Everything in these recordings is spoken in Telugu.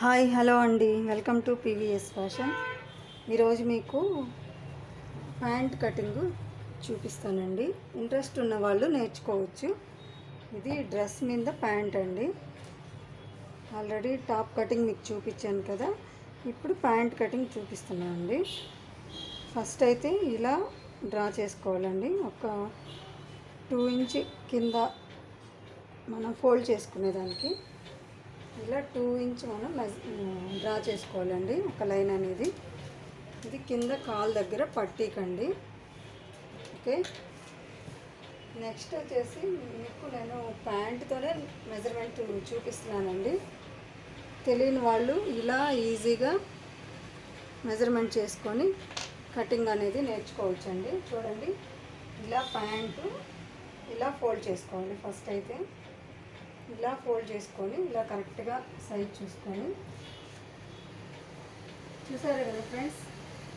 హాయ్ హలో అండి. Welcome to PVS fashion. ఈరోజు మీకు ప్యాంట్ కటింగ్ చూపిస్తానండి. ఇంట్రెస్ట్ ఉన్న వాళ్ళు నేర్చుకోవచ్చు. ఇది డ్రెస్ మీద ప్యాంట్ అండి. ఆల్రెడీ టాప్ కటింగ్ మీకు చూపించాను కదా. ఇప్పుడు ప్యాంట్ కటింగ్ చూపిస్తున్నాను అండి ఫస్ట్ అయితే ఇలా డ్రా చేసుకోవాలండి. ఒక టూ ఇంచ్ కింద మనం ఫోల్డ్ చేసుకునేదానికి. ఇలా టూ ఇంచ్ మనం డ్రా చేసుకోవాలండి. ఒక లైన్ అనేది. ఇది కింద కాల్ దగ్గర పట్టికండి. ఓకే? నెక్స్ట్ వచ్చేసి మీకు నేను ప్యాంట్తోనే మెజర్మెంట్ చూపిస్తున్నానండి. తెలియని వాళ్ళు ఇలా ఈజీగా మెజర్మెంట్ చేసుకొని కటింగ్ అనేది నేర్చుకోవచ్చండి. చూడండి. ఇలా ప్యాంటు ఇలా ఫోల్డ్ చేసుకోవాలి ఫస్ట్ అయితే. ఇలా ఫోల్డ్ చేసుకొని ఇలా కరెక్ట్గా సైజ్ చూసుకొని. చూసారు కదా ఫ్రెండ్స్?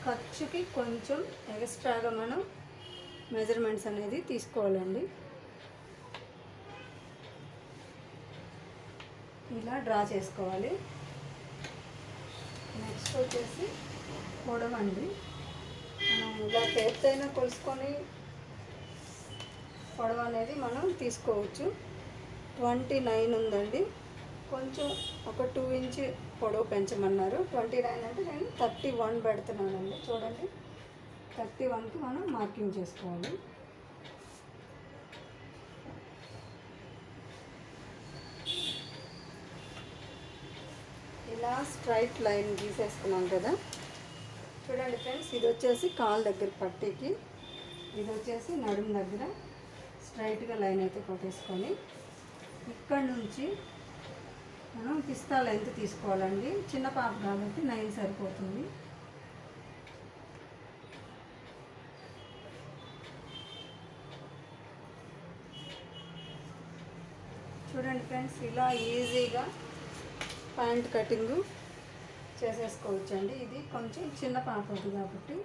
ఖర్చుకి కొంచెం ఎక్స్ట్రాగా మనం మెజర్మెంట్స్ అనేది తీసుకోవాలండి. ఇలా డ్రా చేసుకోవాలి. నెక్స్ట్ వచ్చేసి పొడవండి. మనం ఇలా టేప్ అయినా కొలుసుకొని పొడవ అనేది మనం తీసుకోవచ్చు. ట్వంటీ నైన్ ఉందండి. కొంచెం ఒక టూ ఇంచ్ పొడవు పెంచమన్నారు. ట్వంటీ నైన్ అంటే నేను థర్టీ వన్ పెడుతున్నానండి. చూడండి. థర్టీ వన్కి మనం మార్కింగ్ చేసుకోవాలి. ఇలా స్ట్రైట్ లైన్ గీసేసుకున్నాం కదా. చూడండి ఫ్రెండ్స్ ఇది వచ్చేసి కాల్ దగ్గర పట్టీకి. ఇది వచ్చేసి నడుము దగ్గర స్ట్రైట్గా లైన్ అయితే కొట్టేసుకొని ఇక్కడ నుంచి మనం పిస్తా లెంత్ తీసుకోవాలండి? చిన్న పాప కాబట్టి నైన్ సరిపోతుంది. చూడండి ఫ్రెండ్స్ ఇలా ఈజీగా ప్యాంట్ కటింగ్ చేసేసుకోవచ్చండి. ఇది కొంచెం చిన్న పాప కాబట్టి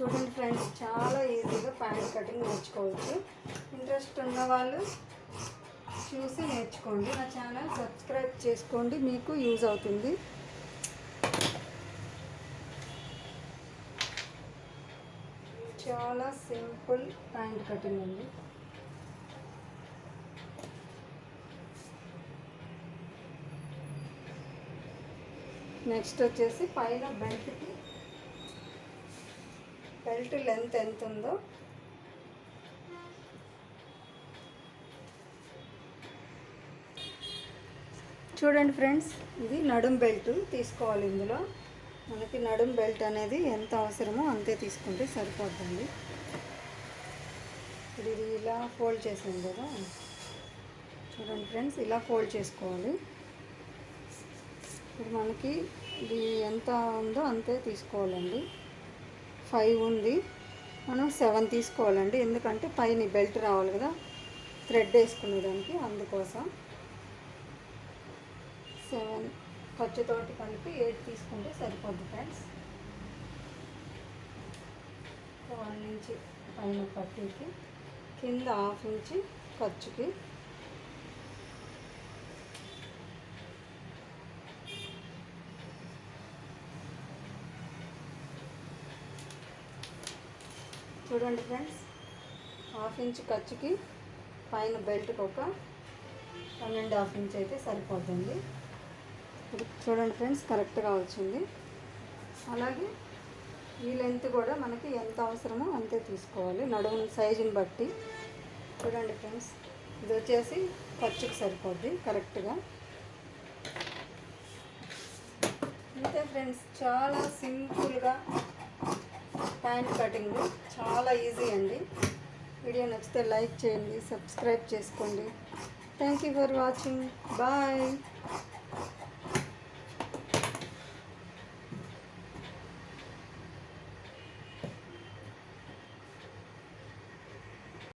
చూడండి ఫ్రెండ్స్ చాలా హ్యాండ్ కటింగ్ నేర్చుకోవచ్చు. ఇంట్రెస్ట్ ఉన్న వాళ్ళు చూసి నేర్చుకోండి. నా ఛానల్ సబ్స్క్రైబ్ చేసుకోండి. మీకు యూజ్ అవుతుంది. చాలా సింపుల్ ప్యాంట్ కటింగ్ అండి. నెక్స్ట్ వచ్చేసి పైన బెల్ట్కి బెల్ట్ లెంత్ ఎంత ఉందో చూడండి ఫ్రెండ్స్. ఇది నడుం బెల్ట్ తీసుకోవాలి ఇందులో. మనకి నడుం బెల్ట్ అనేది ఎంత అవసరమో అంతే తీసుకుంటే సరిపోతుంది ఇది ఇలా ఫోల్డ్ చేసాం కదా. చూడండి ఫ్రెండ్స్ ఇలా ఫోల్డ్ చేసుకోవాలి. ఇప్పుడు మనకి ఇది ఎంత ఉందో అంతే తీసుకోవాలండి. ఫైవ్ ఉంది. మనం సెవెన్ తీసుకోవాలండి. ఎందుకంటే పైన బెల్ట్ రావాలి కదా. థ్రెడ్ వేసుకునేదానికి అందుకోసం. సెవెన్ ఖర్చుతోటి కలిపి ఎయిట్ తీసుకుంటే సరిపోద్ది ఫ్రెండ్స్. వన్ ఇంచి పైన పట్టికి కింద హాఫ్ ఇంచి ఖర్చుకి. చూడండి ఫ్రెండ్స్ హాఫ్ ఇంచ్ ఖర్చుకి పైన బెల్ట్కి ఒక వన్ అండ్ హాఫ్ ఇంచ్ అయితే సరిపోతుంది. చూడండి ఫ్రెండ్స్ కరెక్ట్గా వచ్చింది. అలాగే ఈ లెంత్ కూడా మనకి ఎంత అవసరమో అంతే తీసుకోవాలి. నడుము సైజుని బట్టి. చూడండి ఫ్రెండ్స్ ఇది వచ్చేసి ఖర్చుకి సరిపోద్ది కరెక్ట్గా. అంతే ఫ్రెండ్స్ చాలా సింపుల్గా ప్యాంట్ కటింగ్. చాలా ఈజీ అండి. వీడియో నచ్చితే లైక్ చేయండి సబ్స్క్రైబ్ చేసుకోండి. Thank you for watching. Bye.